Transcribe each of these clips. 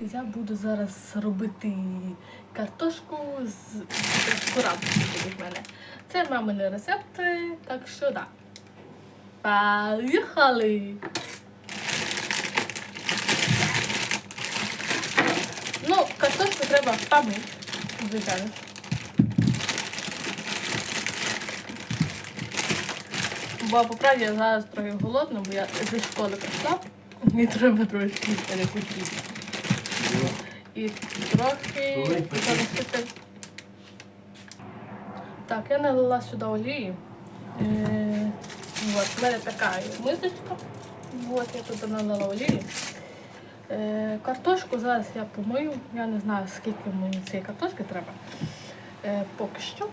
я буду зараз робити картошку з курабки від мене. Це мамини рецепти, так що да. Поїхали! Ну, картошку треба помити, звичайно. Бо по правді я зараз трохи голодна, бо я зі школи прийшла. Мені треба трошки перекусити. І трохи залишити. Так, я налила сюди олії. Е, вот, в мене така мисочка. Вот, я тут налила олії. Е, картошку зараз я помию. Я не знаю, скільки мені цієї картошки треба. Е, поки що.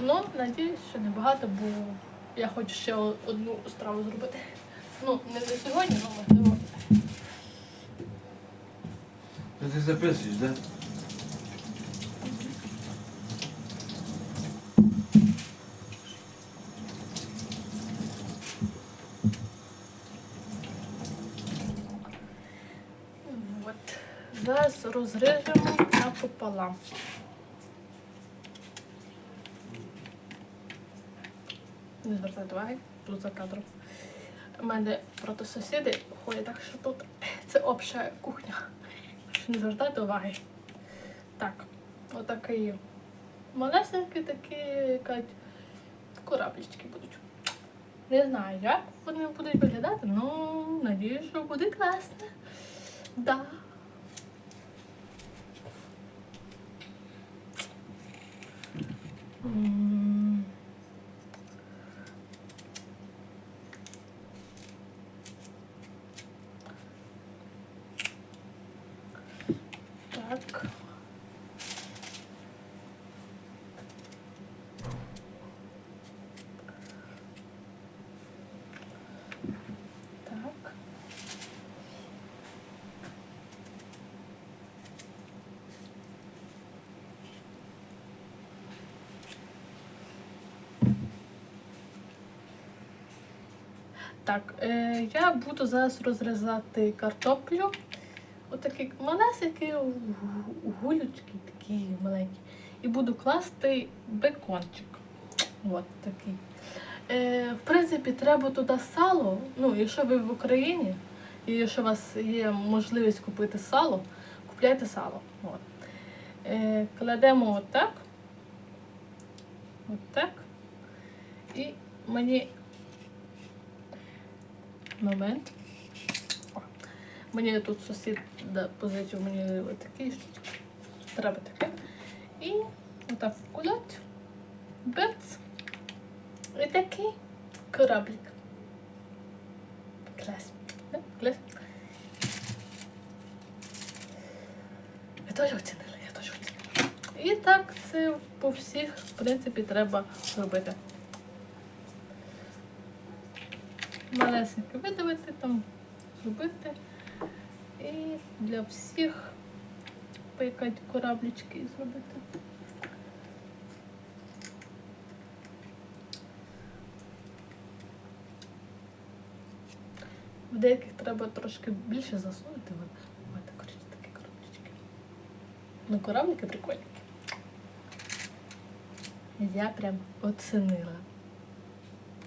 Ну, надіюсь, що небагато, бо я хочу ще одну страву зробити. Ну, не на сьогодні, але можливо. Ну ти записуєш, да? От. Зараз розріжемо напополам. Не звертайте уваги, тут за кадром. У мене проти сусіди ходять, так що тут це обща кухня. Не звертайте уваги. Так, отакий малесенькі такі кажуть, кораблічки будуть. Не знаю, як вони будуть виглядати, ну надіюсь, що буде класно. Да. М. Так. Так. Так, е, я буду зараз розрізати картоплю. Отакі малесенькі гу- гулючки, такі маленькі. І буду класти бекончик. От такий. Е, в принципі, треба туди сало. Ну, якщо ви в Україні, і якщо у вас є можливість купити сало, купляйте сало. От. Е, кладемо отак. Отак. І мені момент. Мені тут сусід позичив мені штучки. Треба таке. І отак вкулять. Бец. І такий кораблик. Клас. Клас. Ви теж оцінили, я теж оцінила. І так це по всіх, в принципі, треба робити. Малесеньке видавити там, зробити. І для всіх поїкати кораблічки і зробити. В деяких треба трошки більше засунути. От коротше, такі кораблічки. Ну, кораблики прикольні. Я прям оцінила.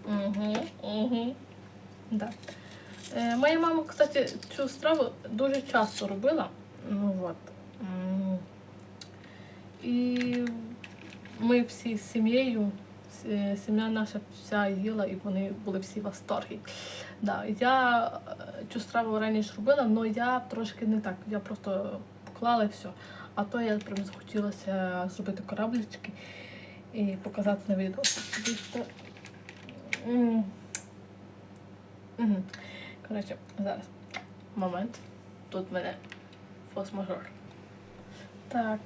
Угу, угу. Да. Е, моя мама, кстати, цю страву дуже часто робила. Ну от. І ми всі з сім'єю, е, сім'я наша вся їла, і вони були всі в восторгі. Да, я е, цю страву раніше робила, але я трошки не так. Я просто поклала все. А то я прям захотілося зробити кораблички і показати на відео. Угу. Коротше, зараз. Момент. Тут мене фос-мажор. Так.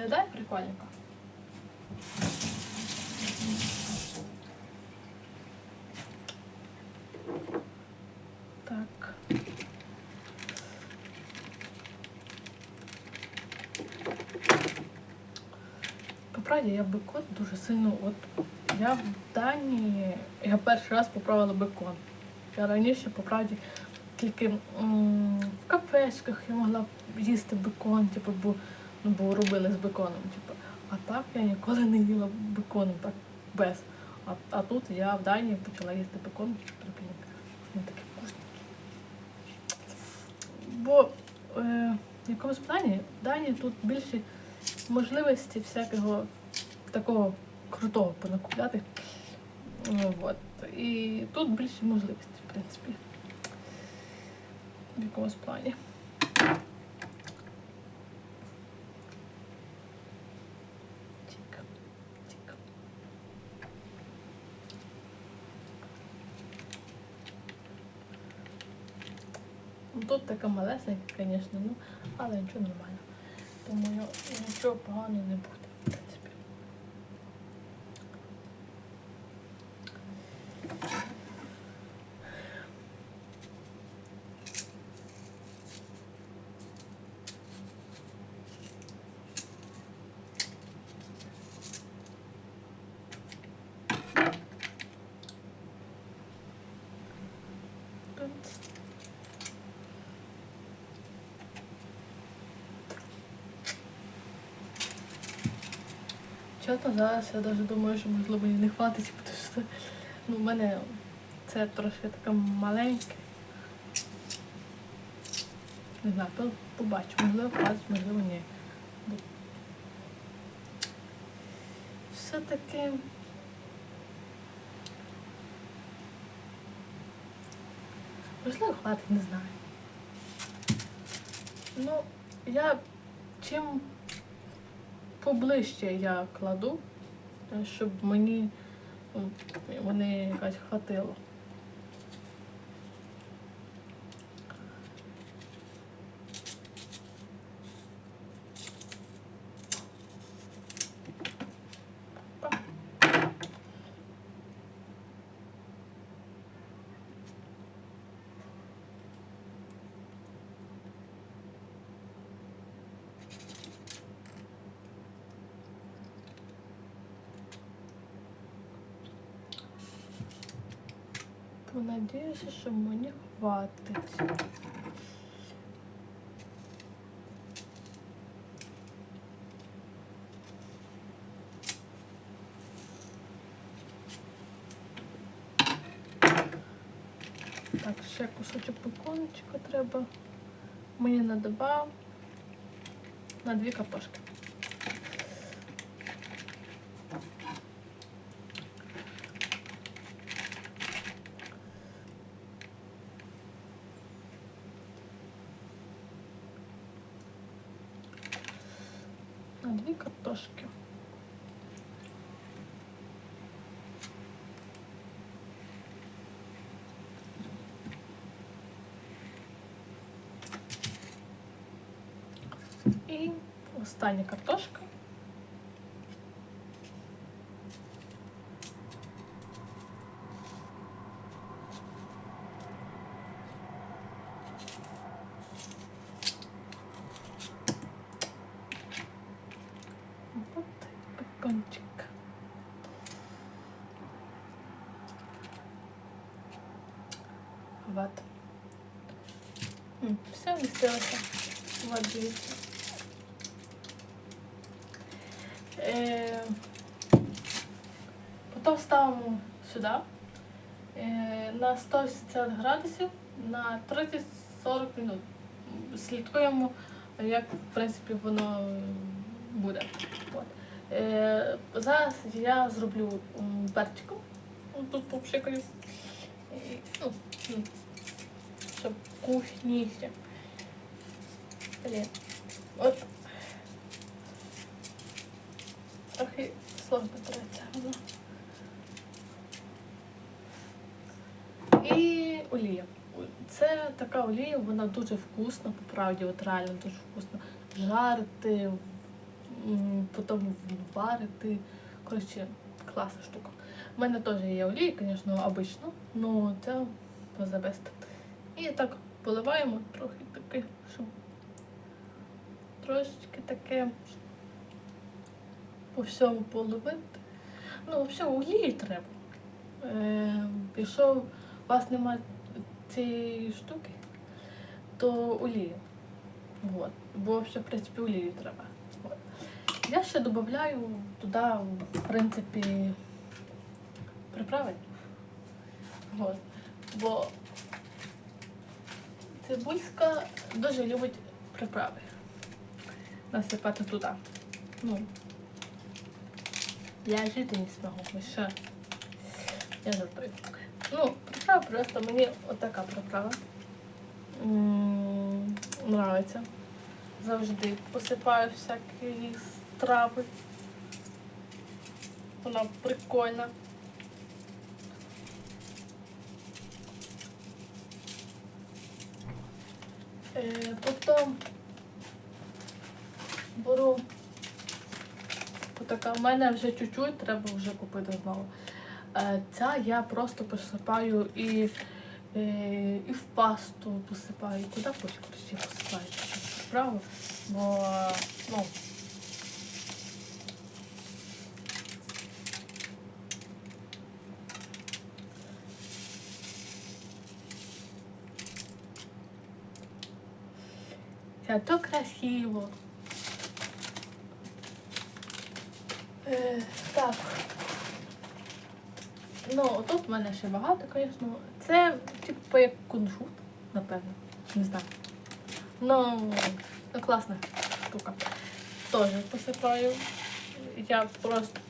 Виглядає прикольненько. Так. По правді я бекон дуже сильно. От я в Данії, я перший раз попробувала бекон. Я раніше, по правді, тільки м, в кафешках я могла їсти бекон, типу, бо, ну, бо робили з беконом. Типу. А так я ніколи не їла беконом, так без. А, а тут я в Данії почала їсти бекон, прикольно. Він такий вкусний. Бо е, в якомусь плані в Данії тут більше можливості всякого такого крутого понакупляти. Ну, от. І тут більше можливостей, в принципі. В якомусь плані. Тут така малесенька, звісно, ну, але нічого нормально. Думаю, нічого поганого не буде, в принципі. Тут. Чесно, зараз я навіть думаю, що можливо мені не хватить, тому що ну, в мене це трошки таке маленьке. Не знаю, побачу, можливо хватить, можливо ні. Все-таки. Можливо, хватить, не знаю. Ну, я чим поближче я кладу, щоб мені м, вони якось хватило. То надіюся, що мені хватить. Так, ще кусочок бекончика треба. Мені на два, на дві картошки. Дві картошки. І остання картошка. Бекончик. Вот. Все, вмістилося. Вот, дивіться. Е, Потім ставимо сюди е, на 180 градусів на 30-40 минут. Слідкуємо, як в принципі воно буде. Е, зараз я зроблю перчиком. Тут попшикаю. Ну, щоб вкусніше. Блін. От трохи сложно воно. І олія. Це така олія, вона дуже вкусна, по правді, от реально дуже вкусно. Жарити м, потім варити. Коротше, класна штука. У мене теж є олія, звісно, обично, але це позабест. І так поливаємо трохи таке, щоб трошечки таке по всьому половити. Ну, взагалі олії треба. Е, якщо у вас немає цієї штуки, то олію. Вот. Бо ще, в принципі, олію треба. Я ще додаю туди, в принципі, приправи. Вот. Бо цибульська дуже любить приправи. Насипати туди. Ну, я жити не змогу, ще. Я жартую. Ну, приправа просто мені отака приправа. М, Нравиться. Завжди посипаю всякі страви. Вона прикольна. Е, Потім беру така, в мене вже чуть-чуть, треба вже купити знову. Е, Ця я просто посипаю і, е, і в пасту посипаю. Куди хоч коротше посипаю цю приправу, бо ну. Це то красиво. Е, так. Ну, тут в мене ще багато, звісно. Це типу як кунжут, напевно. Не знаю. Ну, ну класна штука. Теж посипаю. Я просто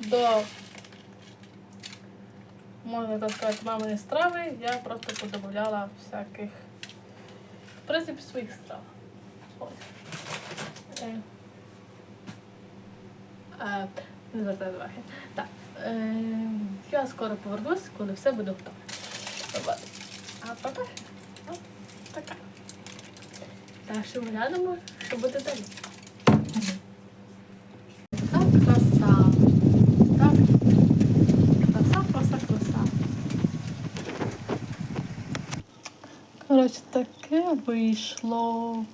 до, можна так сказати, маминої страви я просто подобавляла всяких, в принципі, своїх страв. Ось. Е, Е, Не звертаю уваги. Так. Е, я скоро повернусь, коли все буде готове. А папа така. Так що ми глянемо, що буде далі. Коротше, таке вийшло.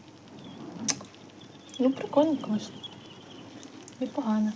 Ну, прикольно, звісно. Непогано.